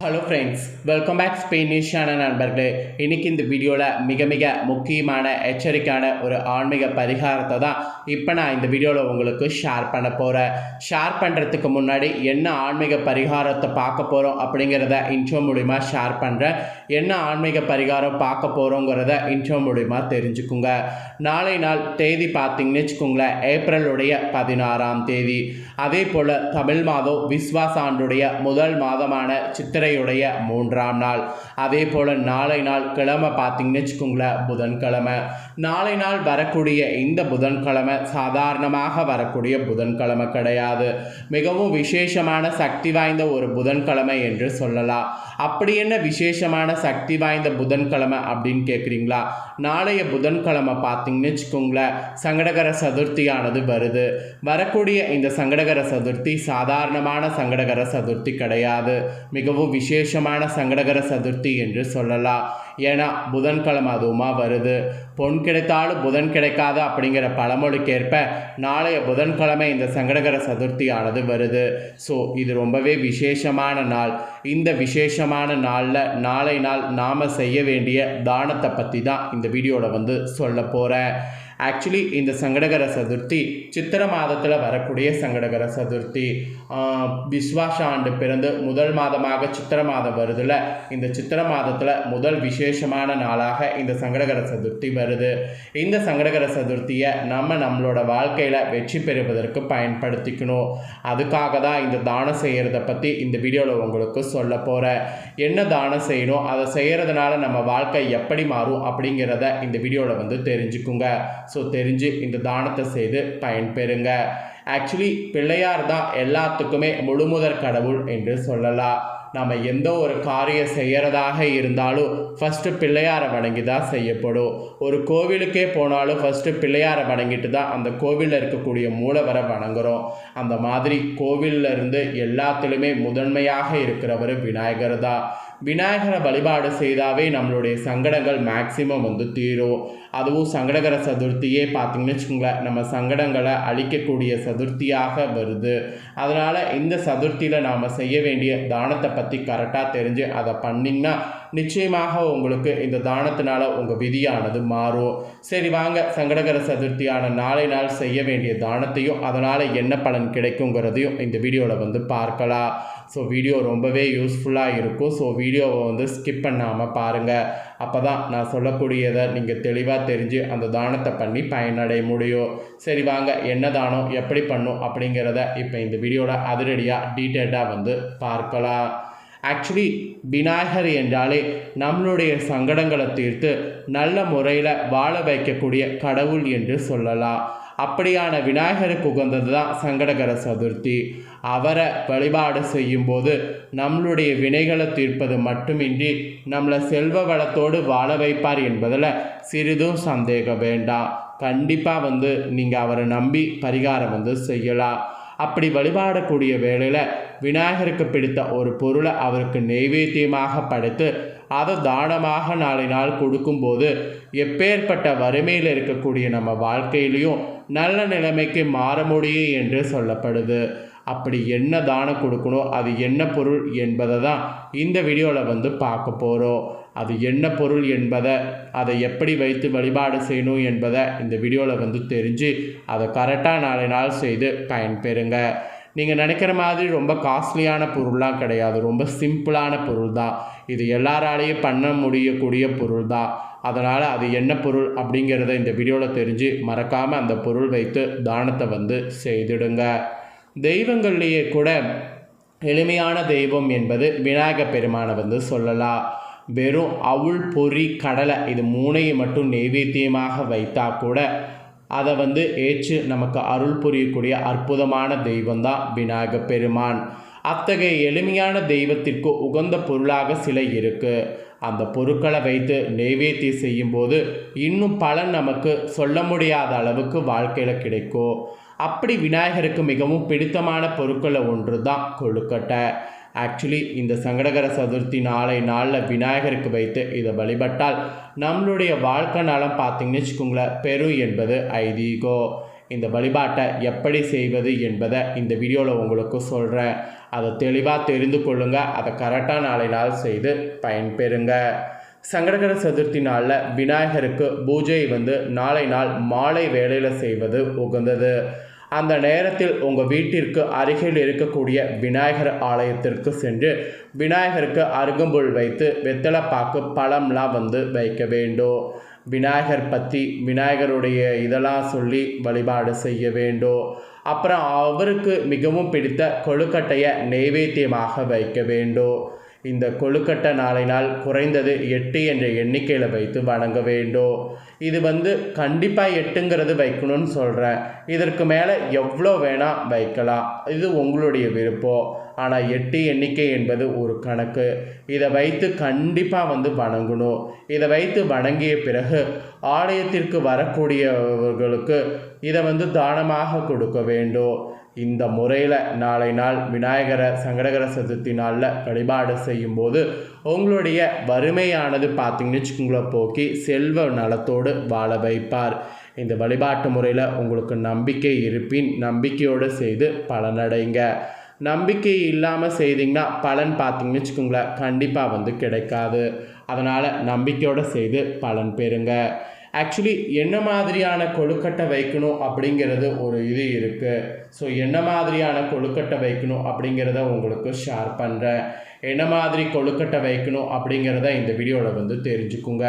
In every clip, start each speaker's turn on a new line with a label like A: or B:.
A: Hello friends welcome back ஸ்பெயினிஷான நண்பர்களே. இன்னைக்கு இந்த வீடியோவில் மிக மிக முக்கியமான எச்சரிக்கையான ஒரு ஆன்மீக பரிகாரத்தை தான் இப்போ நான் இந்த வீடியோவில் உங்களுக்கு ஷேர் பண்ண போகிறேன் ஷேர் பண்ணுறதுக்கு முன்னாடி என்ன ஆன்மீக பரிகாரத்தை பார்க்க போகிறோம் அப்படிங்கிறத இன்ட்ரோ மூலிமா ஷேர் பண்ணுறேன் என்ன ஆன்மீக பரிகாரம் பார்க்க போகிறோங்கிறத இன்ட்ரோ மூலிமா தெரிஞ்சுக்குங்க. நாளை நாள் தேதி பார்த்தீங்கன்னு வச்சுக்கோங்களேன் ஏப்ரலுடைய பதினாறாம் தேதி. அதே போல் தமிழ் மாதம் விஸ்வாச ஆண்டுடைய முதல் மாதமான சித்திரையுடைய மூன்றாம் நாள். அதே போல் நாளை நாள் கிழமை பார்த்தீங்கன்னு வச்சுக்கோங்களேன் புதன்கிழமை. நாளை நாள் வரக்கூடிய இந்த புதன்கிழமை சாதாரணமாக வரக்கூடிய புதன்கிழமை கிடையாது. மிகவும் விசேஷமான சக்தி வாய்ந்த ஒரு புதன்கிழமை என்று சொல்லலாம். அப்படி என்ன விசேஷமான சக்தி வாய்ந்த புதன்கிழமை அப்படின்னு கேட்குறீங்களா? நாளைய புதன்கிழமை பார்த்தீங்கன்னு வச்சுக்கோங்களேன் சங்கடகர சதுர்த்தியானது வருது. வரக்கூடிய இந்த சங்கட சங்கடகர சதுர்த்தி சாதாரணமான சங்கடகர சதுர்த்தி கிடையாது. மிகவும் விசேஷமான சங்கடகர சதுர்த்தி என்று சொல்லலாம். ஏன்னா புதன்கிழமை அதுவுமா வருது. பொன் கிடைத்தாலும் புதன் கிடைக்காது அப்படிங்கிற பழமொழிக்கேற்ப நாளைய புதன்கிழமை இந்த சங்கடகர சதுர்த்தியானது வருது. ஸோ இது ரொம்பவே விசேஷமான நாள். இந்த விசேஷமான நாளில் நாளை நாள் நாம் செய்ய வேண்டிய தானத்தை பற்றி தான் இந்த வீடியோவில் வந்து சொல்ல போகிறேன் ஆக்சுவலி இந்த சங்கடகர சதுர்த்தி சித்திர மாதத்தில் வரக்கூடிய சங்கடகர சதுர்த்தி விஸ்வாச ஆண்டு பிறந்து முதல் மாதமாக சித்திர மாதம் வருதுல இந்த சித்திர மாதத்தில் முதல் விசேஷமான நாளாக இந்த சங்கடகர சதுர்த்தி வருது இந்த சங்கடகர சதுர்த்தியை நம்ம நம்மளோட வாழ்க்கையில் வெற்றி பெறுவதற்கு பயன்படுத்திக்கணும் அதுக்காக தான் இந்த தானம் செய்கிறத பற்றி இந்த வீடியோவில் உங்களுக்கு சொல்ல போகிறேன் என்ன தானம் செய்யணும் அதை செய்கிறதுனால நம்ம வாழ்க்கை எப்படி மாறும் அப்படிங்கிறத இந்த வீடியோவில் வந்து தெரிஞ்சுக்குங்க ஸோ தெரிஞ்சு இந்த தானத்தை செய்து பயன்பெறுங்க. ஆக்சுவலி பிள்ளையார் தான் எல்லாத்துக்குமே முழுமுதற் கடவுள் என்று சொல்லலாம் நம்ம எந்த ஒரு காரியம் செய்கிறதாக இருந்தாலும் ஃபஸ்ட்டு பிள்ளையாரை வணங்கி தான் செய்யப்படும். ஒரு கோவிலுக்கே போனாலும் ஃபஸ்ட்டு பிள்ளையாரை வணங்கிட்டு தான் அந்த கோவிலில் இருக்கக்கூடிய மூலவரை வணங்குறோம். அந்த மாதிரி கோவில்ல இருந்து எல்லாத்துலேயுமே முதன்மையாக இருக்கிறவர் விநாயகர் தான். விநாயகரை வழிபாடு செய்தாவே நம்மளுடைய சங்கடங்கள் மேக்சிமம் வந்து தீரும். அதுவும் சங்கடகர சதுர்த்தியே பார்த்தீங்கன்னு வச்சுக்கோங்களேன் நம்ம சங்கடங்களை அழிக்கக்கூடிய சதுர்த்தியாக வருது. அதனால் இந்த சதுர்த்தியில் நாம் செய்ய வேண்டிய தானத்தை பற்றி கரெக்டாக தெரிஞ்சு அதை பண்ணிங்கன்னா நிச்சயமாக உங்களுக்கு இந்த தானத்தினால உங்கள் விதியானது மாறும். சரி வாங்க. சங்கடகர சதுர்த்தியான நாளை நாள் செய்ய வேண்டிய தானத்தையும் அதனால் என்ன பலன் கிடைக்குங்கிறதையும் இந்த வீடியோவில் வந்து பார்க்கலாம். ஸோ வீடியோ ரொம்பவே யூஸ்ஃபுல்லாக இருக்கும். ஸோ வீடியோவை வந்து ஸ்கிப் பண்ணாமல் பாருங்கள் அப்போ தான் நான் சொல்லக்கூடியதை நீங்கள் தெளிவாக தெரிஞ்சு அந்த தானத்தை பண்ணி பயனடைய முடியும். சரி வாங்க என்ன தானம் எப்படி பண்ணும் அப்படிங்கிறத இப்போ இந்த வீடியோவில் அதிரடியாக டீட்டெயில்டாக வந்து பார்க்கலாம். ஆக்சுவலி விநாயகர் என்றாலே நம்மளுடைய சங்கடங்களை தீர்த்து நல்ல முறையில் வாழ வைக்கக்கூடிய கடவுள் என்று சொல்லலாம். அப்படியான விநாயகருக்கு உகந்தது தான் சங்கடகர சதுர்த்தி. அவரை வழிபாடு செய்யும்போது நம்மளுடைய வினைகளை தீர்ப்பது மட்டுமின்றி நம்மளை செல்வ வளத்தோடு வாழ வைப்பார் என்பதில் சிறிதும் சந்தேகம் வேண்டாம். கண்டிப்பாக வந்து நீங்கள் அவரை நம்பி பரிகாரம் வந்து செய்யலாம். அப்படி வழிபாடக்கூடிய வேளையில் விநாயகருக்கு பிடித்த ஒரு பொருளை அவருக்கு நெய்வேத்தியமாக படைத்து அதை தானமாக நாளை நாள் கொடுக்கும்போது எப்பேற்பட்ட வறுமையில் இருக்கக்கூடிய நம்ம வாழ்க்கையிலையும் நல்ல நிலைமைக்கு மாற முடியும் என்று சொல்லப்படுது. அப்படி என்ன தானம் கொடுக்கணும்? அது என்ன பொருள் என்பதை தான் இந்த வீடியோவில் வந்து பார்க்க போகிறோம் அது என்ன பொருள் என்பதை அதை எப்படி வைத்து வழிபாடு செய்யணும் என்பதை இந்த வீடியோவில் வந்து தெரிஞ்சு அதை கரெக்டாக நாளை நாள் செய்து பயன்பெறுங்க. நீங்கள் நினைக்கிற மாதிரி ரொம்ப காஸ்ட்லியான பொருள்லாம் கிடையாது. ரொம்ப சிம்பிளான பொருள் தான் இது எல்லாராலேயும் பண்ண முடியக்கூடிய பொருள் தான் அதனால் அது என்ன பொருள் அப்படிங்கிறத இந்த வீடியோவில் தெரிஞ்சு மறக்காமல் அந்த பொருள் வைத்து தானத்தை வந்து செய்திடுங்க. தெய்வங்கள்லேயே கூட எளிமையான தெய்வம் என்பது விநாயக பெருமானை வந்து சொல்லலாம். வெறும் அவுள் பொறி கடலை இது மூனையை மட்டும் நெய்வேத்தியமாக வைத்தா கூட அதை வந்து ஏற்று நமக்கு அருள் புரியக்கூடிய அற்புதமான தெய்வம் தான் விநாயக பெருமான். அத்தகைய எளிமையான தெய்வத்திற்கு உகந்த பொருளாக சிலை இருக்குது அந்த பொருட்களை வைத்து நெய்வேத்தி செய்யும்போது இன்னும் பலன் நமக்கு சொல்ல முடியாத அளவுக்கு வாழ்க்கையில் கிடைக்கும். அப்படி விநாயகருக்கு மிகவும் பிடித்தமான பொருட்களை ஒன்று தான் கொழுக்கட்டை. ஆக்சுவலி இந்த சங்கடகர சதுர்த்தி நாளை நாளில் விநாயகருக்கு வைத்து இதை வழிபட்டால் நம்மளுடைய வாழ்க்கை நலம் பார்த்தீங்கன்னு வச்சுக்கோங்களேன் பெரும் என்பது ஐதீகோ. இந்த வழிபாட்டை எப்படி செய்வது என்பதை இந்த வீடியோவில் உங்களுக்கு சொல்கிறேன் அதை தெளிவாக தெரிந்து கொள்ளுங்கள் அதை கரெக்டாக நாளை நாள் செய்து பயன்பெறுங்க. சங்கடகர சதுர்த்தி நாளில் விநாயகருக்கு பூஜை வந்து நாளை நாள் மாலை வேலையில் செய்வது உகந்தது. அந்த நேரத்தில் உங்கள் வீட்டிற்கு அருகில் இருக்கக்கூடிய விநாயகர் ஆலயத்திற்கு சென்று விநாயகருக்கு அருகம்புல் வைத்து வெத்தலைப்பாக்கு பழம்லாம் வந்து வைக்க வேண்டும். விநாயகர் பற்றி விநாயகருடைய இதெல்லாம் சொல்லி வழிபாடு செய்ய வேண்டும். அப்புறம் அவருக்கு மிகவும் பிடித்த கொழுக்கட்டையை நெய்வேத்தியமாக வைக்க வேண்டும். இந்த கொழுக்கட்டை நாளை நாள் குறைந்தது எட்டு என்ற எண்ணிக்கையில் வைத்து வணங்க வேண்டும். இது வந்து கண்டிப்பாக எட்டுங்கிறது வைக்கணும்னு சொல்கிறேன் இதற்கு மேலே எவ்வளோ வேணால் வைக்கலாம். இது உங்களுடைய விருப்பம் ஆனால் எட்டு எண்ணிக்கை என்பது ஒரு கணக்கு. இதை வைத்து கண்டிப்பாக வந்து வணங்கணும். இதை வைத்து வணங்கிய பிறகு ஆலயத்திற்கு வரக்கூடியவர்களுக்கு இதை வந்து தானமாக கொடுக்க வேண்டும். இந்த முறையில் நாளை நாள் விநாயகரை சங்கடகர சதுர்த்தி நாளில் வழிபாடு செய்யும்போது உங்களுடைய வறுமையானது பார்த்தீங்கன்னு வச்சுக்கோங்களேன் போக்கி செல்வ நலத்தோடு வாழ வைப்பார். இந்த வழிபாட்டு முறையில் உங்களுக்கு நம்பிக்கை இருப்பின் நம்பிக்கையோடு செய்து பலனடைங்க நம்பிக்கை இல்லாமல் செய்தீங்கன்னா பலன் பார்த்தீங்கன்னு வச்சுக்கோங்களேன் கண்டிப்பாக வந்து கிடைக்காது. அதனால் நம்பிக்கையோடு செய்து பலன் பெறுங்க. ஆக்சுவலி என்ன மாதிரியான கொழுக்கட்டை வைக்கணும் அப்படிங்கிறது ஒரு இது இருக்குது ஸோ என்ன மாதிரியான கொழுக்கட்டை வைக்கணும் அப்படிங்கிறத உங்களுக்கு ஷேர் பண்ணுறேன் என்ன மாதிரி கொழுக்கட்டை வைக்கணும் அப்படிங்கிறத இந்த வீடியோவில் வந்து தெரிஞ்சுக்குங்க.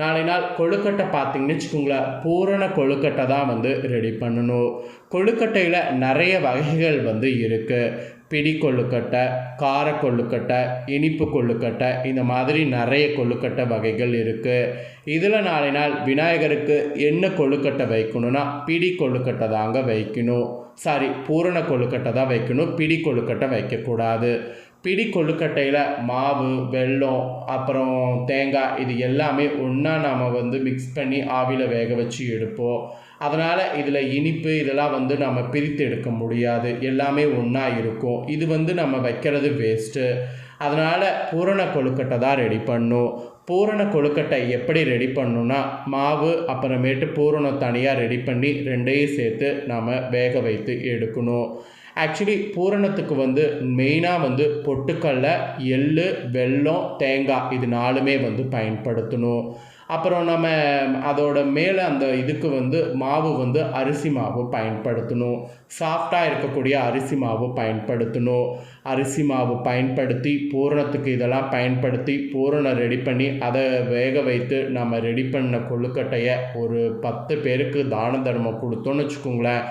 A: நாளை நாள் கொழுக்கட்டை பார்த்தீங்கன்னு வச்சுக்கோங்களேன் பூரண கொழுக்கட்டை தான் வந்து ரெடி பண்ணணும். கொழுக்கட்டையில் நிறைய வகைகள் வந்து இருக்குது பிடி கொழுக்கட்டை கார கொள்ளுக்கட்டை இனிப்பு கொழுக்கட்டை இந்த மாதிரி நிறைய கொழுக்கட்டை வகைகள் இருக்குது இதில் நாளை நாள் விநாயகருக்கு என்ன கொழுக்கட்டை வைக்கணும்னா பிடி கொழுக்கட்டை தாங்க வைக்கணும். சாரி பூரண கொழுக்கட்டை தான் வைக்கணும். பிடி கொழுக்கட்டை வைக்கக்கூடாது. பிடி கொழுக்கட்டையில் மாவு வெல்லம் அப்புறம் தேங்காய் இது எல்லாமே ஒன்றா நாம் வந்து மிக்ஸ் பண்ணி ஆவியில் வேக வச்சு எடுப்போம். அதனால் இதில் இனிப்பு இதெல்லாம் வந்து நம்ம பிரித்து எடுக்க முடியாது. எல்லாமே ஒன்றா இருக்கும். இது வந்து நம்ம வைக்கிறது வேஸ்ட்டு அதனால் பூரண கொழுக்கட்டை தான் ரெடி பண்ணும். பூரண கொழுக்கட்டை எப்படி ரெடி பண்ணணும்னா மாவு அப்புறமேட்டு பூரணம் தனியாக ரெடி பண்ணி ரெண்டையும் சேர்த்து நாம் வேக வைத்து எடுக்கணும். ஆக்சுவலி பூரணத்துக்கு வந்து மெயினாக வந்து பொட்டுக்கடலை எள் வெல்லம் தேங்காய் இது நாலுமே வந்து பயன்படுத்தணும். அப்புறம் நம்ம அதோட மேலே அந்த இதுக்கு வந்து மாவு வந்து அரிசி மாவு பயன்படுத்தணும். சாஃப்டாக இருக்கக்கூடிய அரிசி மாவு பயன்படுத்தணும். அரிசி மாவு பயன்படுத்தி பூரணத்துக்கு இதெல்லாம் பயன்படுத்தி பூரணம் ரெடி பண்ணி அதை வேக வைத்து நம்ம ரெடி பண்ண கொழுக்கட்டையை ஒரு பத்து பேருக்கு தான தர்மம் கொடுத்தோன்னு வச்சுக்கோங்களேன்.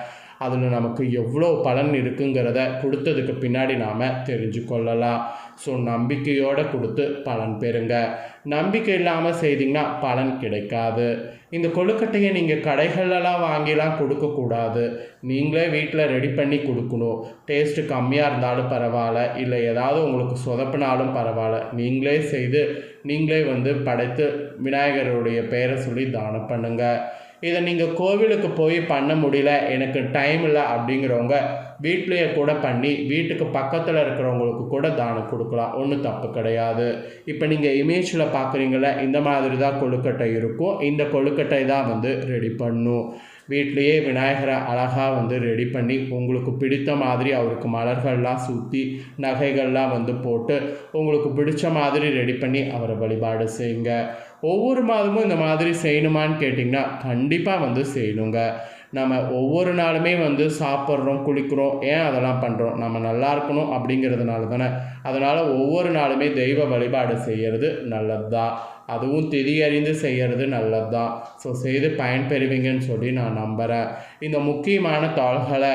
A: அதில் நமக்கு எவ்வளோ பலன் இருக்குங்கிறத கொடுத்ததுக்கு பின்னாடி நாம் தெரிஞ்சு கொள்ளலாம். ஸோ நம்பிக்கையோடு கொடுத்து பலன் பெறுங்க. நம்பிக்கை இல்லாமல் செய்தீங்கன்னா பலன் கிடைக்காது. இந்த கொழுக்கட்டையை நீங்கள் கடைகளெல்லாம் வாங்கிலாம் கொடுக்கக்கூடாது நீங்களே வீட்டில் ரெடி பண்ணி கொடுக்கணும். டேஸ்ட்டு கம்மியாக இருந்தாலும் பரவாயில்ல. இல்லை ஏதாவது உங்களுக்கு சொதப்பினாலும் பரவாயில்ல. நீங்களே செய்து நீங்களே வந்து படைத்து விநாயகருடைய பெயரை சொல்லி தானம் பண்ணுங்கள் இதை நீங்கள் கோவிலுக்கு போய் பண்ண முடியல எனக்கு டைம் இல்லை அப்படிங்கிறவங்க வீட்லேயே கூட பண்ணி வீட்டுக்கு பக்கத்தில் இருக்கிறவங்களுக்கு கூட தானம் கொடுக்கலாம். ஒன்றும் தப்பு கிடையாது. இப்போ நீங்கள் இமேஜில் பார்க்குறீங்கள இந்த மாதிரி தான் கொழுக்கட்டை இருக்கும். இந்த கொழுக்கட்டை தான் வந்து ரெடி பண்ணும். வீட்லேயே விநாயகரை அழகாக வந்து ரெடி பண்ணி உங்களுக்கு பிடித்த மாதிரி அவருக்கு மலர்கள்லாம் சுற்றி நகைகள்லாம் வந்து போட்டு உங்களுக்கு பிடிச்ச மாதிரி ரெடி பண்ணி அவரை வழிபாடு செய்யுங்க. ஒவ்வொரு மாதமும் இந்த மாதிரி செய்யணுமான்னு கேட்டிங்கன்னா கண்டிப்பாக வந்து செய்யணுங்க. நம்ம ஒவ்வொரு நாளுமே வந்து சாப்பிட்றோம் குளிக்கிறோம் ஏன் அதெல்லாம் பண்ணுறோம் நம்ம நல்லா இருக்கணும் அப்படிங்கிறதுனால தானே. அதனால் ஒவ்வொரு நாளுமே தெய்வ வழிபாடு செய்கிறது நல்லது தான் அதுவும் திதியறிந்து செய்கிறது நல்லது தான் ஸோ செய்து பயன்பெறுவீங்கன்னு சொல்லி நான் நம்புகிறேன் இந்த முக்கியமான தாள்களை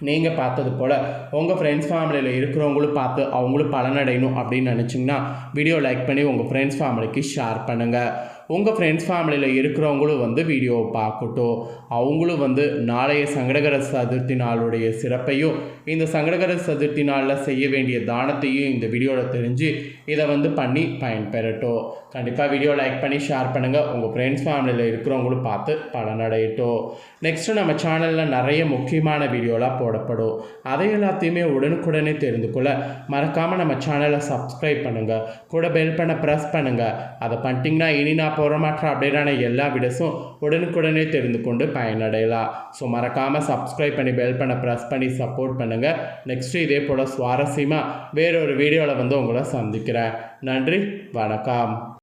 A: நீங்கள் பார்த்தது போல் உங்கள் ஃப்ரெண்ட்ஸ் ஃபேமிலியில் இருக்கிறவங்களும் பார்த்து அவங்களும் பலனடையணும் அப்படின்னு நினச்சிங்கன்னா வீடியோ லைக் பண்ணி உங்கள் ஃப்ரெண்ட்ஸ் ஃபேமிலிக்கு ஷேர் பண்ணுங்கள் உங்கள் ஃப்ரெண்ட்ஸ் ஃபேமிலியில் இருக்கிறவங்களும் வந்து வீடியோவை பார்க்கட்டும். அவங்களும் வந்து நாளைய சங்கடகர சதுர்த்தி நாளுடைய சிறப்பையும் இந்த சங்கடகர சதுர்த்தி நாளில் செய்ய வேண்டிய தானத்தையும் இந்த வீடியோவில் தெரிஞ்சு இதை வந்து பண்ணி பயன்பெறட்டும். கண்டிப்பாக வீடியோ லைக் பண்ணி ஷேர் பண்ணுங்கள் உங்கள் ஃப்ரெண்ட்ஸ் ஃபேமிலியில் இருக்கிறவங்களும் பார்த்து பலனடையட்டும். நெக்ஸ்ட்டு நம்ம சேனலில் நிறைய முக்கியமான வீடியோலாம் போடப்படும். அதை எல்லாத்தையுமே உடனுக்குடனே தெரிந்து கொள்ள மறக்காமல் நம்ம சேனலை சப்ஸ்கிரைப் பண்ணுங்கள் கூட பெல் பண்ண ப்ரெஸ் பண்ணுங்கள் அதை பண்ணிட்டீங்கன்னா இனி நான் நான் போகிற மாற்ற அப்டேட்டான எல்லா வீடியோஸும் உடனுக்குடனே தெரிந்து கொண்டு பயனடையலாம். ஸோ மறக்காமல் சப்ஸ்கிரைப் பண்ணி பெல் பண்ண ப்ரெஸ் பண்ணி சப்போர்ட் பண்ணுங்கள் நெக்ஸ்ட்டு இதே போல் சுவாரஸ்யமாக வேறொரு வீடியோவில் வந்து உங்களை சந்திக்கிறேன். நன்றி வணக்கம்.